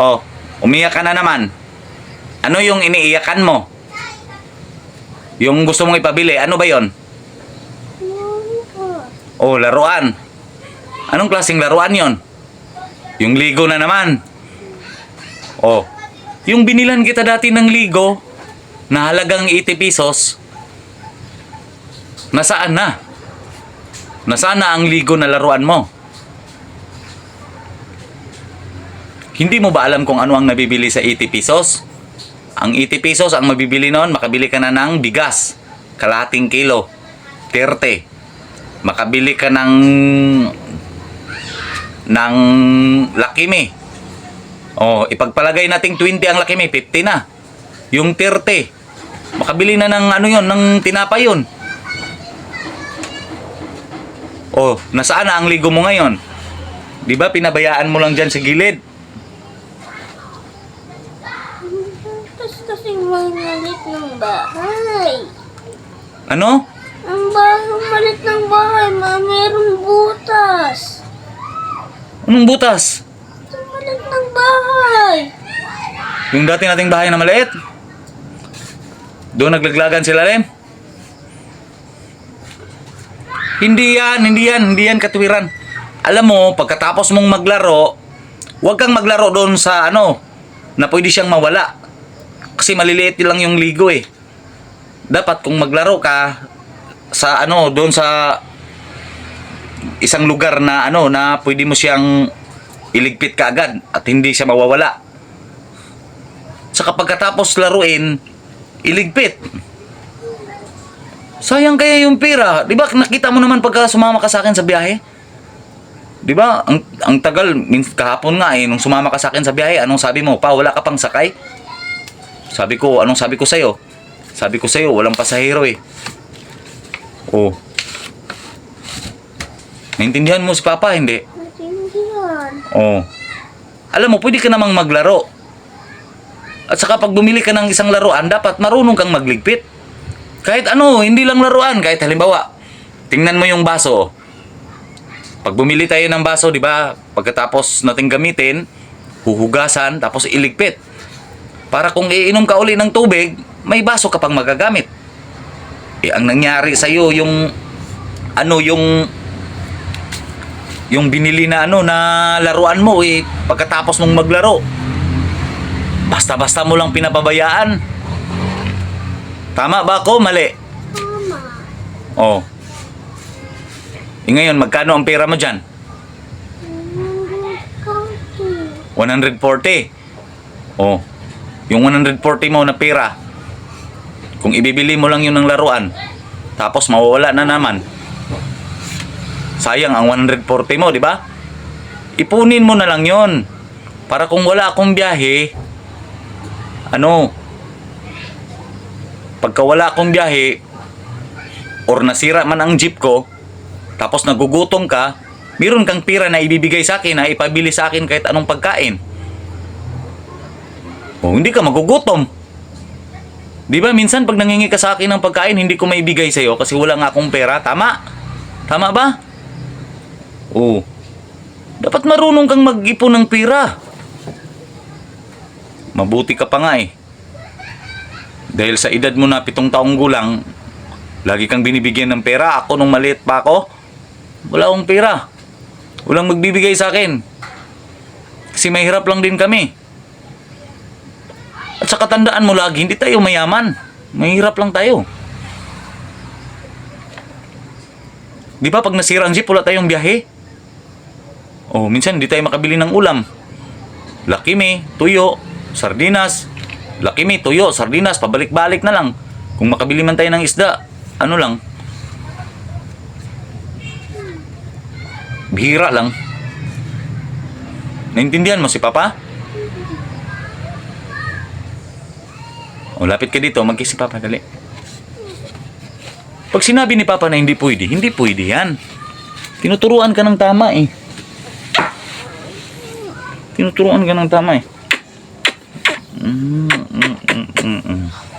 Oh, umiyak ka na naman. Ano yung iniiyakan mo? Yung gusto mong ipabili, ano ba yon? Oh, laruan. Anong klaseng laruan yon? Yung ligo na naman. Oh, yung binilan kita dati ng ligo na halagang 80 pesos, nasaan na? Nasaan na ang ligo na laruan mo? Hindi mo ba alam kung ano ang nabibili sa 80 pesos? Ang 80 pesos, ang mabibili noon, makabili ka na ng bigas. Kalating kilo. 30. Makabili ka ng ng Me. Oh, ipagpalagay nating 20 ang Me, 50 na. Yung 30. Makabili na ng ano yon, ng tinapay yun. Oh, nasaan na ang ligo mo ngayon? 'Di ba pinabayaan mo lang diyan sa gilid? Tapos kasing malit ng bahay. Ano? Ang bahay, malit ng bahay, ma, merong butas. Anong butas? Ang malit ng bahay. Yung dati nating bahay na maliit? Doon naglaglagan sila rin? Hindi yan, hindi yan, hindi yan katwiran. Alam mo, pagkatapos mong maglaro, huwag kang maglaro doon sa ano, na pwede siyang mawala. Kasi maliliit lang yung ligo eh. Dapat kung maglaro ka sa ano, doon sa isang lugar na ano, na pwede mo siyang iligpit ka agad at hindi siya mawawala. Saka pagkatapos laruin, iligpit. Sayang kaya yung pera. Di ba nakita mo naman pagka sumama ka sa akin sa biyahe? Di ba? Ang, ang tagal, kahapon nga eh, nung sumama ka sa akin sa biyahe, anong sabi mo? Pa, wala ka pang sakay? Sabi ko, anong sabi ko sa'yo? Sabi ko sa'yo, walang pasahero eh. Oh. Naintindihan mo si Papa, hindi? Natindihan. Oh. Alam mo, pwede ka namang maglaro. At saka pag bumili ka ng isang laruan, dapat marunong kang magligpit. Kahit ano, hindi lang laruan. Kahit halimbawa, tingnan mo yung baso. Pag bumili tayo ng baso, di ba? Pagkatapos nating gamitin, huhugasan, tapos iligpit. Para kung iinom ka uli ng tubig, may baso ka pang magagamit. Eh, ang nangyari sa'yo, yung, ano, yung, yung binili na ano na laruan mo eh pagkatapos mong maglaro basta-basta mo lang pinapabayaan tama ba ako? Mali. Mama. oh. Eh ngayon magkano ang pera mo dyan? County. 140 oh yung 140 mo na pera kung ibibili mo lang yun ng laruan tapos mawawala na naman. Sayang ang 140 mo di ba? Ipunin mo na lang yon para kung wala akong biyahe ano pagka wala akong biyahe or nasira man ang jeep ko tapos nagugutom ka meron kang pira na ibibigay sa akin na ipabili sa akin kahit anong pagkain o hindi ka magugutom di ba minsan pag nangingi ka sa akin ng pagkain hindi ko maibigay sa'yo kasi wala nga akong pera tama tama ba Oo. Dapat marunong kang mag-ipon ng pera. Mabuti ka pa nga eh. Dahil sa edad mo na pitong taong gulang, lagi kang binibigyan ng pera. Ako nung maliit pa ako, wala akong pera. Walang magbibigay sa akin. Kasi mahirap lang din kami. Sa katandaan mo lagi, hindi tayo mayaman. Mahirap lang tayo. Di ba pag nasira ang jeep, wala tayong biyahe? Oh, minsan hindi tayo makabili ng ulam. Me, tuyo, sardinas. Me, tuyo, sardinas, pabalik-balik na lang. Kung makabili man tayo ng isda, ano lang. Bihira lang. Naintindihan mo si Papa? O, lapit ka dito, mag si Papa, dali. Pag sinabi ni Papa na hindi pwede, hindi pwede yan. Tinuturuan ka ng tama eh. Tinuturuan ka ng tama eh. Mm, mm, mm, mm, mm.